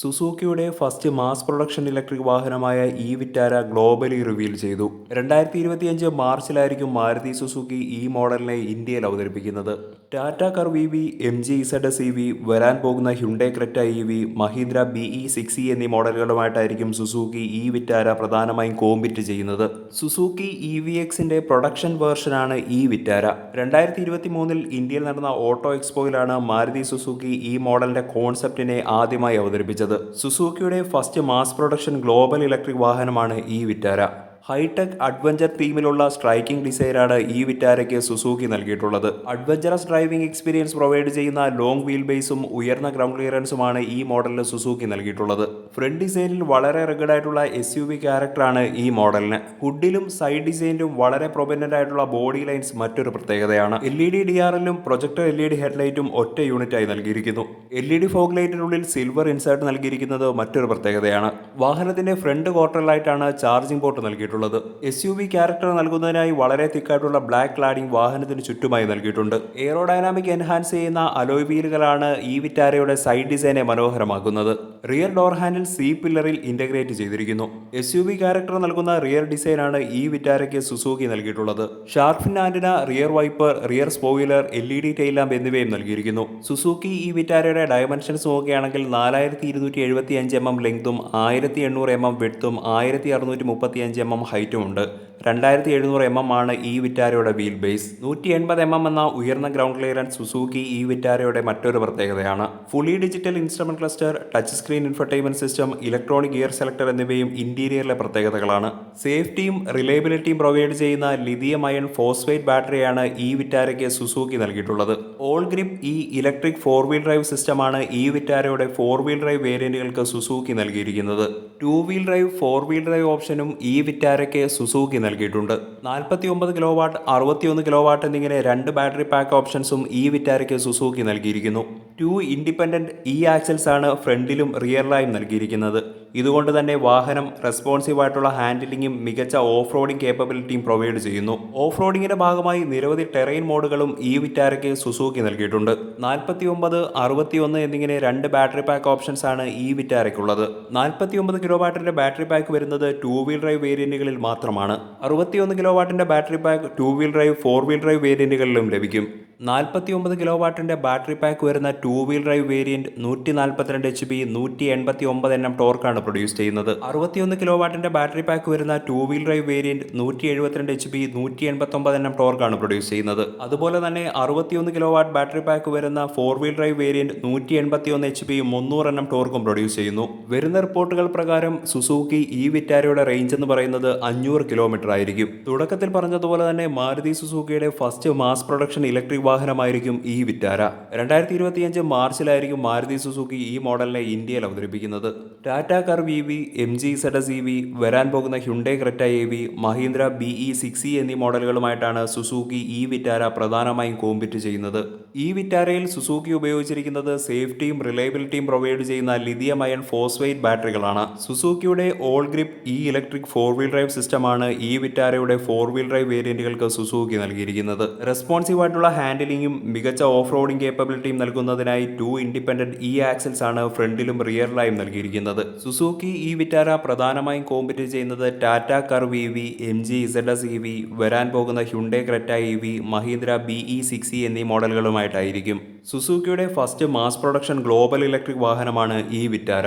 സുസൂക്കിയുടെ first mass production electric വാഹനമായ E Vitara globally reveal ചെയ്തു. രണ്ടായിരത്തി ഇരുപത്തിയഞ്ച് മാർച്ചിലായിരിക്കും മാരുതി സുസൂക്കി ഈ മോഡലിനെ ഇന്ത്യയിൽ അവതരിപ്പിക്കുന്നത്. Tata Curvv V M G Z C V വരാൻ പോകുന്ന Hyundai Creta E V Mahindra B E six E എന്നീ മോഡലുകളുമായിട്ടായിരിക്കും സുസൂക്കി ഇ വിറ്റാര പ്രധാനമായും കോമ്പിറ്റ് ചെയ്യുന്നത്. സുസൂക്കി ഇ വി എക്സിന്റെ പ്രൊഡക്ഷൻ വേർഷനാണ് ഇ വിറ്റാര രണ്ടായിരത്തി ഇരുപത്തി മൂന്നിൽ ഇന്ത്യയിൽ നടന്ന ഓട്ടോ എക്സ്പോയിലാണ് മാരുതി സുസൂക്കി ഈ മോഡലിന്റെ കോൺസെപ്റ്റിനെ ആദ്യമായി അവതരിപ്പിച്ചത്. സുസുക്കിയുടെ first mass production global electric വാഹനമാണ് ഈ വിറ്റാര. ഹൈടെക് അഡ്വഞ്ചർ തീമിലുള്ള സ്ട്രൈക്കിംഗ് ഡിസൈനാണ് ഈ വിറ്റാരയ്ക്ക് സുസൂക്കി നൽകിയിട്ടുള്ളത്. അഡ്വഞ്ചറസ് ഡ്രൈവിംഗ് എക്സ്പീരിയൻസ് പ്രൊവൈഡ് ചെയ്യുന്ന ലോങ് വീൽ ബേസും ഉയർന്ന ഗ്രൗണ്ട് ക്ലിയറൻസുമാണ് ഈ മോഡലിന് സുസൂക്കി നൽകിയിട്ടുള്ളത്. ഫ്രണ്ട് ഡിസൈനിൽ വളരെ റിഗഡായിട്ടുള്ള എസ് യു വി ക്യാരക്ടറാണ് ഈ മോഡലിന്. ഹുഡിലും സൈഡ് ഡിസൈനിലും വളരെ പ്രൊബൻഡന്റ് ആയിട്ടുള്ള ബോഡി ലൈൻസ് മറ്റൊരു പ്രത്യേകതയാണ്. എൽ ഇ ഡി ഡി എല്ലും പ്രൊജക്ടർ എൽ ഇ ഡി ഹെഡ്ലൈറ്റും ഒറ്റ യൂണിറ്റായി നൽകിയിരിക്കുന്നു. എൽ ഇ ഡി ഫോഗ് ലൈറ്റിനുള്ളിൽ സിൽവർ ഇൻസേർട്ട് നൽകിയിരിക്കുന്നത് മറ്റൊരു പ്രത്യേകതയാണ്. വാഹനത്തിന്റെ ഫ്രണ്ട് ക്വാർട്ടറിലായിട്ടാണ് ചാർജിംഗ് പോർട്ട് നൽകിയിട്ടുള്ളത്. എസ് യു വി ക്യാരക്ടർ നൽകുന്നതിനായി വളരെ തിക്കായിട്ടുള്ള ബ്ലാക്ക് ക്ലാഡിംഗ് വാഹനത്തിന് ചുറ്റുമായി നൽകിയിട്ടുണ്ട്. എയറോഡൈനാമിക് എൻഹാൻസ് ചെയ്യുന്ന അലോയ് വീലുകളാണ് ഈ വിറ്റാരയുടെ സൈഡ് ഡിസൈനെ മനോഹരമാക്കുന്നത്. റിയർ ഡോർ ഹാൻഡിൽ സി പില്ലറിൽ ഇന്റഗ്രേറ്റ് ചെയ്തിരിക്കുന്നു. എസ് യു വി ക്യാരക്ടർ നൽകുന്ന റിയർ ഡിസൈനാണ് ഈ വിറ്റാരയ്ക്ക് സുസൂക്കി നൽകിയിട്ടുള്ളത്. Shark fin antenna rear wiper rear spoiler L E D tail lamp എന്നിവയും നൽകിയിരിക്കുന്നു. സുസൂക്കി ഈ വിറ്റാരയുടെ ഡയമെൻഷൻസ് നോക്കുകയാണെങ്കിൽ നാലായിരത്തി ഇരുന്നൂറ്റി എഴുപത്തി അഞ്ച് എം എം ലെങ്തും ആയിരത്തി എണ്ണൂറ് എം എം വെഡ്ത്തും ആയിരത്തി അറുന്നൂറ്റി മുപ്പത്തി അഞ്ച് എം എം ഹൈറ്റും ഉണ്ട്. രണ്ടായിരത്തി എഴുന്നൂറ് എം എം ആണ് ഈ വിറ്റാരയുടെ വീൽ ബേസ് നൂറ്റി എൺപത് എം എം എന്ന ഉയർന്ന ഗ്രൗണ്ട് ക്ലിയറൻസ് സുസൂക്കി ഈ വിറ്റാരയുടെ മറ്റൊരു പ്രത്യേകതയാണ്. Fully digital instrument cluster touch screen infotainment system electronic gear selector എന്നിവയും ഇന്റീരിയറിലെ പ്രത്യേകതകളാണ്. സേഫ്റ്റിയും റിലയബിലിറ്റിയും പ്രൊവൈഡ് ചെയ്യുന്ന ലിഥിയം അയൺ ഫോസ്ഫേറ്റ് ബാറ്ററിയാണ് ഈ വിറ്റാരയ്ക്ക് സുസൂക്കി നൽകിയിട്ടുള്ളത്. ഓൾ ഗ്രിപ്പ് ഈ ഇലക്ട്രിക് ഫോർ വീൽ ഡ്രൈവ് സിസ്റ്റമാണ് ഈ വിറ്റാരയുടെ ഫോർ വീൽ ഡ്രൈവ് വേരിയന്റുകൾക്ക് സുസൂക്കി നൽകിയിരിക്കുന്നത്. Two wheel drive four wheel drive ഓപ്ഷനും ഈ വിറ്റാരയ്ക്ക് സുസൂക്കി നൽകിയിട്ടുണ്ട്. നാൽപ്പത്തി ഒമ്പത് കിലോ വാട്ട് അറുപത്തിയൊന്ന് കിലോ വാട്ട് എന്നിങ്ങനെ രണ്ട് ബാറ്ററി പാക്ക് ഓപ്ഷൻസും ഈ വിറ്റാരയ്ക്ക് സുസൂക്കി നൽകിയിരിക്കുന്നു. ടു ഇൻഡിപെൻഡന്റ് ഇ ആക്സൽസ് ആണ് ഫ്രണ്ടിലും റിയറിലായും നൽകിയിരിക്കുന്നത്. ഇതുകൊണ്ട് തന്നെ വാഹനം റെസ്പോൺസീവ് ആയിട്ടുള്ള ഹാൻഡിലിംഗും മികച്ച ഓഫ് റോഡിംഗ് കേപ്പബിലിറ്റിയും പ്രൊവൈഡ് ചെയ്യുന്നു. ഓഫ് റോഡിങ്ങിന്റെ ഭാഗമായി നിരവധി ടെറൈൻ മോഡുകളും ഈ വിറ്റാരയ്ക്ക് സുസൂക്കി നൽകിയിട്ടുണ്ട്. നാൽപ്പത്തി ഒമ്പത് അറുപത്തിയൊന്ന് എന്നിങ്ങനെ രണ്ട് ബാറ്ററി പാക്ക് ഓപ്ഷൻസ് ആണ് ഈ വിറ്റാരയ്ക്കുള്ളത്. നാൽപ്പത്തി ഒമ്പത് കിലോ വാട്ടിന്റെ ബാറ്ററി പാക്ക് വരുന്നത് ടൂ വീൽ ഡ്രൈവ് വേരിയന്റുകളിൽ മാത്രമാണ്. അറുപത്തിയൊന്ന് കിലോ വാട്ടിന്റെ battery pack two wheel drive four wheel drive വേരിയന്റുകളിലും ലഭിക്കും. നാൽപ്പത്തി ഒമ്പത് കിലോ വാട്ടിന്റെ ബാറ്ററി പാക്ക് വരുന്ന ടൂ വീൽ ഡ്രൈവ് വേരിയന്റ് നൂറ്റി നാൽപ്പത്തിരണ്ട് എച്ച് ബി നൂറ്റി എൺപത്തി ഒമ്പത് എണ്ണം ടോർക്കാണ് പ്രൊഡ്യൂസ് ചെയ്യുന്നത്. അറുപത്തിയൊന്ന് കിലോ വാട്ടിന്റെ ബാറ്ററി പാക്ക് വരുന്ന ടൂ വീൽ ഡ്രൈവ് വേരിയന്റ് നൂറ്റി എഴുപത്തിരണ്ട് എച്ച് ബി നൂറ്റി എൺപത്തി ഒമ്പത് എണ്ണം ടോർക്കാണ് പ്രൊഡ്യൂസ് ചെയ്യുന്നത്. അതുപോലെ തന്നെ അറുപത്തിയൊന്ന് കിലോ വാട്ട് ബാറ്ററി പാക്ക് വരുന്ന ഫോർ വീൽ ഡ്രൈവ് വേരിയന്റ് നൂറ്റി എൺപത്തി ഒന്ന് എച്ച് ബി മുന്നൂറ് എണ്ണം ടോർക്കും പ്രൊഡ്യൂസ് ചെയ്യുന്നു. വരുന്ന റിപ്പോർട്ടുകൾ പ്രകാരം സുസൂക്കി ഈ വിറ്റാരയുടെ റേഞ്ച് എന്ന് പറയുന്നത് അഞ്ഞൂറ് കിലോമീറ്റർ ആയിരിക്കും തുടക്കത്തിൽ പറഞ്ഞതുപോലെ തന്നെ മാരുതി സുസൂക്കിയുടെ ഫസ്റ്റ് മാസ് പ്രൊഡക്ഷൻ ഇലക്ട്രിക് വാഹനമായിരിക്കും ഈ വിറ്റാര. രണ്ടായിരത്തി ഇരുപത്തിയഞ്ച് മാർച്ചിലായിരിക്കും മാരുതി സുസുക്കി ഈ മോഡലിനെ ഇന്ത്യയിൽ അവതരിപ്പിക്കുന്നത്. Tata Curvv V M G ZS E V വരാൻ പോകുന്ന Hyundai Creta E V Mahindra B E six e എന്നീ മോഡലുകളുമായിട്ടാണ് സുസുക്കി ഈ വിറ്റാര പ്രധാനമായും കോമ്പിറ്റ് ചെയ്യുന്നത്. ഈ വിറ്റാരയിൽ സുസുക്കി ഉപയോഗിച്ചിരിക്കുന്നത് സേഫ്റ്റിയും റിലയബിലിറ്റിയും പ്രൊവൈഡ് ചെയ്യുന്ന ലിഥിയം അയൺ ഫോസ്ഫേറ്റ് ബാറ്ററികളാണ് സുസുക്കിയുടെ all grip E electric four wheel drive സിസ്റ്റമാണ് ഈ വിറ്റാരയുടെ ഫോർ വീൽ ഡ്രൈവ് വേരിയന്റുകൾക്ക് സുസുക്കി നൽകിയിരിക്കുന്നത്. റെസ്പോൺസീവ് ആയിട്ടുള്ള ഹാൻഡിലിംഗും മികച്ച ഓഫ് റോഡിംഗ് കേപ്പബിലിറ്റിയും നൽകുന്നതിനായി ടു ഇൻഡിപെൻഡന്റ് ഇ ആക്സൽസ് ആണ് ഫ്രണ്ടിലും റിയറിലായും നൽകിയിരിക്കുന്നത്. സുസൂക്കി ഇ വിറ്റാര പ്രധാനമായും കോമ്പറ്റ് ചെയ്യുന്നത് Tata Curvv E V M G Z S E V വരാൻ പോകുന്ന Hyundai Creta E V Mahindra B E six E എന്നീ മോഡലുകളുമായിട്ടായിരിക്കും സുസൂക്കിയുടെ first mass production global electric വാഹനമാണ് ഇ വിറ്റാര